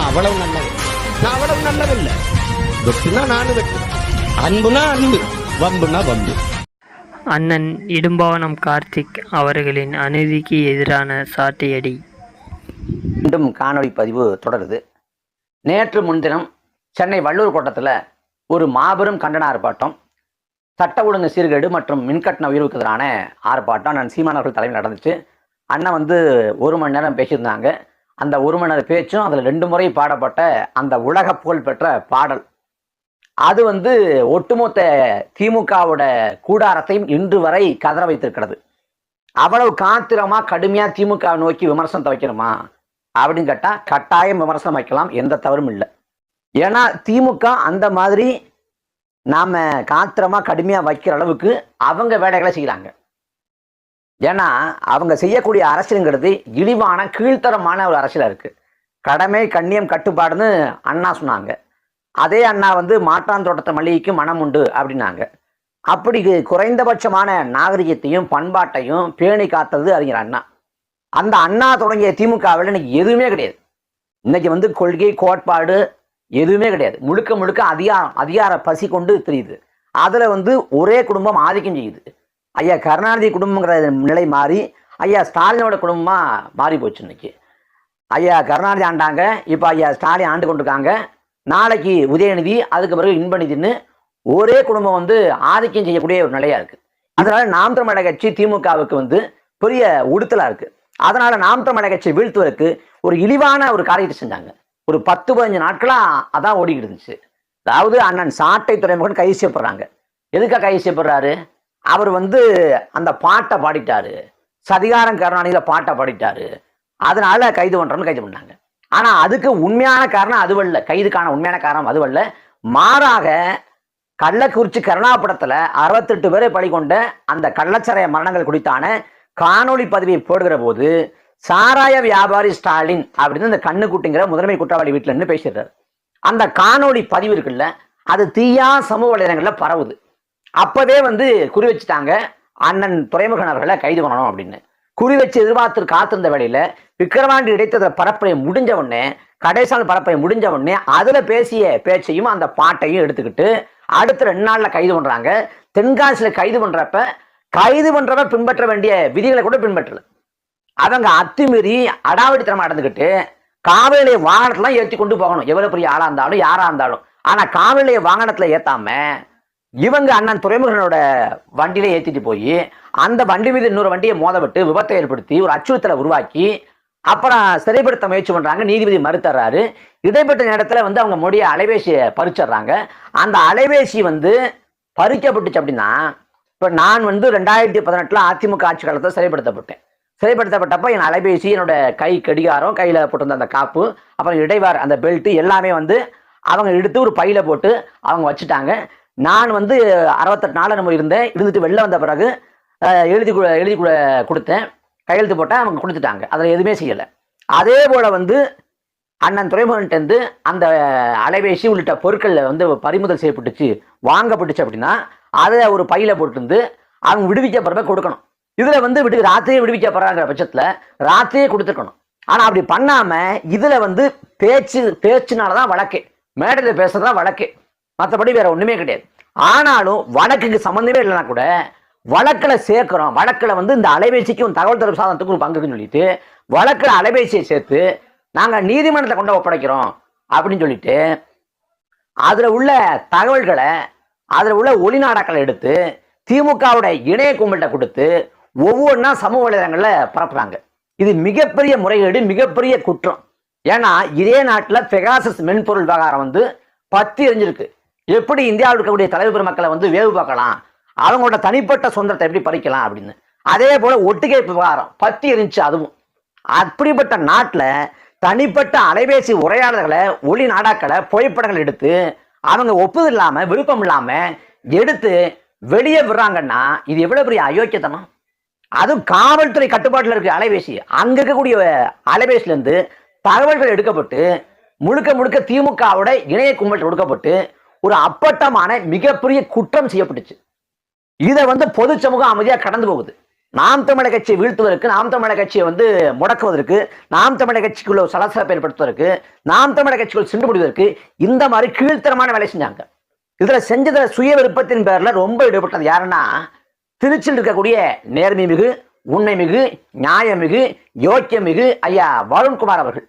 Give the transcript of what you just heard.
நான் அவ்வளவு நல்லவன். நான் அவ்வளவு நல்லவில்லை வெட்டுனா நானும் வெட்டுவேன். அன்புனா அன்பு வம்புனா வம்பு. அண்ணன் இடும்பாவனம் கார்த்திக் அவர்களின் அநீதிக்கு எதிரான சாட்டையடி. மீண்டும் காணொளி பதிவு தொடருது. நேற்று முன்தினம் சென்னை வள்ளூர் கோட்டத்தில் ஒரு மாபெரும் கண்டன ஆர்ப்பாட்டம் சட்ட ஒழுங்கு சீர்கேடு மற்றும் மின்கட்டண உயர்வுக்கு எதிரான ஆர்ப்பாட்டம் நான் சீமானவர்கள் தலைமையில் நடந்துச்சு. அண்ணன் வந்து ஒரு மணி நேரம் பேசியிருந்தாங்க. அந்த ஒரு பேச்சும் அதில் ரெண்டு முறை பாடப்பட்ட அந்த உலக புகழ் பெற்ற பாடல். அது வந்து ஒட்டுமொத்த திமுகவோட கூடாரத்தையும் இன்று வரை கதற வைத்திருக்கிறது. அவ்வளவு காத்திரமா கடுமையா திமுக நோக்கி விமர்சனத்தை வைக்கணுமா அப்படின்னு கேட்டா கட்டாயம் விமர்சனம் வைக்கலாம் எந்த தவறும் இல்லை. ஏன்னா திமுக அந்த மாதிரி நாம காத்திரமா கடுமையா வைக்கிற அளவுக்கு அவங்க வேலைகளை செய்கிறாங்க ஏன்னா அவங்க செய்யக்கூடிய அரசியலுங்கிறது இழிவான கீழ்த்தரமான ஒரு அரசியலாக இருக்குது கடமை கண்ணியம் கட்டுப்பாடுன்னு அண்ணா சொன்னாங்க. அதே அண்ணா வந்து மாட்டான் தோட்டத்தை மல்லிகைக்கு மனம் உண்டு அப்படின்னாங்க. அப்படி குறைந்தபட்சமான நாகரிகத்தையும் பண்பாட்டையும் பேணி காத்தது அறிஞர் அண்ணா. அந்த அண்ணா தொடங்கிய திமுகவில் இன்னைக்கு எதுவுமே கிடையாது. இன்னைக்கு வந்து கொள்கை கோட்பாடு எதுவுமே கிடையாது. முழுக்க முழுக்க அதிகாரம் அதிகார பசி கொண்டு தெரியுது. அதில் வந்து ஒரே குடும்பம் ஆதிக்கம் செய்யுது. ஐயா கருணாநிதி குடும்பங்கிற நிலை மாறி ஐயா ஸ்டாலினோட குடும்பமாக மாறி போச்சு இன்னைக்கு. ஐயா கருணாநிதி ஆண்டாங்க இப்போ ஐயா ஸ்டாலின் ஆண்டு கொண்டிருக்காங்க. நாளைக்கு உதயநிதி அதுக்கு பிறகு இன்பநிதின்னு ஒரே குடும்பம் வந்து ஆதிக்கம் செய்யக்கூடிய ஒரு நிலையாக இருக்குது அதனால் நாம் தமிழக கட்சி திமுகவுக்கு வந்து பெரிய உடுத்தலாக இருக்குது அதனால் நாம் தமிழக கட்சி வீழ்த்துவதற்கு ஒரு இழிவான ஒரு காரியத்தை செஞ்சாங்க. ஒரு பத்து பதினஞ்சு நாட்களாக அதான் ஓடிக்கிட்டு இருந்துச்சு. அதாவது அண்ணன் சாட்டை துறைமுகன் கைது செய்யப்படுறாங்க. எதுக்காக கைது செய்யப்படுறாரு? அவர் வந்து அந்த பாட்டை பாடிட்டாரு. சதிகாரம் கருணாநிதியில பாட்டை பாடிட்டாரு. அதனால கைது பண்றோம்னு கைது பண்ணாங்க. ஆனா அதுக்கு உண்மையான காரணம் அதுவல்ல கைதுக்கான உண்மையான காரணம் அதுவல்ல மாறாக கள்ளக்குறிச்சி கருணாபுரத்தில் அறுபத்தெட்டு பேரை பலி கொண்ட அந்த கள்ளச்சரைய மரணங்கள் குறித்தான காணொளி பதிவை போடுகிற போது சாராய வியாபாரி ஸ்டாலின் அப்படின்னு இந்த கண்ணுக்குட்டிங்கிற முதன்மை குற்றவாளி வீட்டில் இருந்து பேசிடுறாரு. அந்த காணொளி பதிவு இருக்குல்ல அது தீயா சமூக வலைதளங்களில் பரவுது. அப்பவே வந்து குறி வச்சுட்டாங்க அண்ணன் துறைமுகன் அவர்களை கைது பண்ணணும் அப்படின்னு. குறி வச்சு எதிர்பார்த்து காத்திருந்த வேலையில விக்கிரவாண்டி இடைத்தத பரப்புரை முடிஞ்ச உடனே கடைசால் பரப்புரை முடிஞ்ச உடனே அதுல பேசிய பேச்சையும் அந்த பாட்டையும் எடுத்துக்கிட்டு அடுத்த ரெண்டு நாள்ல கைது பண்றாங்க. தென்காசியில கைது பண்றப்ப கைது பண்றவர் பின்பற்ற வேண்டிய விதிகளை கூட பின்பற்றல. அவங்க அத்துமீறி அடாவடித்தனமா நடந்துக்கிட்டு காவலிய வாகனத்தெல்லாம் ஏற்றி கொண்டு போகணும். எவ்வளவு பெரிய ஆளா இருந்தாலும் யாரா இருந்தாலும். ஆனா காவலிய வாகனத்துல ஏத்தாம இவங்க அண்ணன் துறைமுகனோட வண்டியில ஏத்திட்டு போய் அந்த வண்டி மீது இன்னொரு வண்டியை மோதவிட்டு விபத்தை ஏற்படுத்தி ஒரு அச்சுறுத்தலை உருவாக்கி அப்புறம் சிறைப்படுத்த முயற்சி பண்றாங்க. நீதிபதி மறுத்தர்றாரு. இடைப்பட்ட நேரத்துல வந்து அவங்க முடிய அலைபேசியை பறிச்சிடுறாங்க. அந்த அலைபேசி வந்து பறிக்கப்பட்டுச்சு அப்படின்னா இப்ப நான் வந்து ரெண்டாயிரத்தி பதினெட்டுல அதிமுக ஆட்சி காலத்தில் சிறைப்படுத்தப்பட்டேன். சிறைப்படுத்தப்பட்டப்ப என் அலைபேசி என்னோட கை கடிகாரம் கையில போட்டிருந்த அந்த காப்பு அப்புறம் இடைவார் அந்த பெல்ட் எல்லாமே வந்து அவங்க எடுத்து ஒரு பையில போட்டு அவங்க வச்சுட்டாங்க. நான் வந்து அறுபத்தெட்டு நாள் நம்ம இருந்தேன். இருந்துட்டு வெளில வந்த பிறகு எழுதி எழுதி கொடுத்தேன். கையெழுத்து போட்டால் அவங்க கொடுத்துட்டாங்க. அதில் எதுவுமே செய்யலை. அதே போல் வந்து அண்ணன் துறைமுகன்ட்டேருந்து அந்த அலைபேசி உள்ளிட்ட பொருட்களில் வந்து பறிமுதல் செய்யப்பட்டுச்சு வாங்கப்பட்டுச்சு அப்படின்னா அதை ஒரு பையில போட்டுருந்து அவங்க விடுவிக்கப்படுறப்ப கொடுக்கணும். இதில் வந்து விடு ராத்திரியே விடுவிக்கப்படுறாங்கிற பட்சத்தில் ராத்திரியே கொடுத்துருக்கணும். ஆனால் அப்படி பண்ணாமல் இதில் வந்து பேச்சு பேச்சுனால தான் வழக்கு. மேடையில் தான் வழக்கு. மற்றபடி வேற ஒண்ணுமே கிடையாது. ஆனாலும் வழக்குக்கு சம்மந்தமே இல்லைனா கூட வழக்கில் சேர்க்கிறோம். வழக்கில் வந்து இந்த அலைபேசிக்கும் தகவல் தொடர்பு சாதனத்துக்கும் ஒரு பங்கு சொல்லிட்டு வழக்கில் அலைபேசியை சேர்த்து நாங்கள் நீதிமன்றத்தை கொண்டு ஒப்படைக்கிறோம் அப்படின்னு சொல்லிட்டு அதில் உள்ள தகவல்களை அதில் உள்ள ஒளிநாடாக்களை எடுத்து திமுகவோட இணைய கும்பல்கிட்ட கொடுத்து ஒவ்வொன்றா சமூக வலைதளங்களில் பரப்புறாங்க. இது மிகப்பெரிய முறைகேடு மிகப்பெரிய குற்றம். ஏன்னா இதே நாட்டில் பெகாசஸ் மென்பொருள் விவகாரம் வந்து பத்தி எரிஞ்சிருக்கு. எப்படி இந்தியாவில் இருக்கக்கூடிய தலைவர் பெருமக்களை வந்து வேவு பார்க்கலாம்? அவங்களோட தனிப்பட்ட சுதந்திரத்தை எப்படி பறிக்கலாம் அப்படின்னு. அதே போல ஒட்டுகை விவகாரம் பத்தி இருந்துச்சு அதுவும். அப்படிப்பட்ட நாட்டில் தனிப்பட்ட அலைபேசி உரையாடல்களை ஒளி நாடாக்களை புகைப்படங்கள் எடுத்து அவங்க ஒப்புதல் இல்லாம விருப்பம் இல்லாம எடுத்து வெளியே விடுறாங்கன்னா இது எவ்வளவு பெரிய அயோக்கியத்தனம்? அதுவும் காவல்துறை கட்டுப்பாட்டில் இருக்க அலைபேசி. அங்க இருக்கக்கூடிய அலைபேசியிலேருந்து தகவல்கள் எடுக்கப்பட்டு முழுக்க முழுக்க திமுகவோட இணைய கும்பல் கொடுக்கப்பட்டு ஒரு அப்பட்டமான மிகப்பெரிய குற்றம் செய்யப்பட்டுச்சு. இதை வந்து பொது சமூகம் அமைதியா கடந்து போகுது. நாம் தமிழக கட்சியை வீழ்த்துவதற்கு நாம் தமிழக கட்சியை வந்து முடக்குவதற்கு நாம் தமிழக கட்சிக்குள்ள சலசலப்பை ஏற்படுத்துவதற்கு நாம் தமிழக கட்சிக்குள் சென்று முடிவதற்கு இந்த மாதிரி கீழ்த்தரமான வேலை செஞ்சாங்க. இதுல செஞ்சத சுய விருப்பத்தின் பேர்ல ரொம்ப ஈடுபட்டது யாருன்னா திருச்சியில் இருக்கக்கூடிய நேர்மை மிகு உண்மை மிகு நியாயமிகு யோக்கியமிகு ஐயா வருண்குமார் அவர்கள்.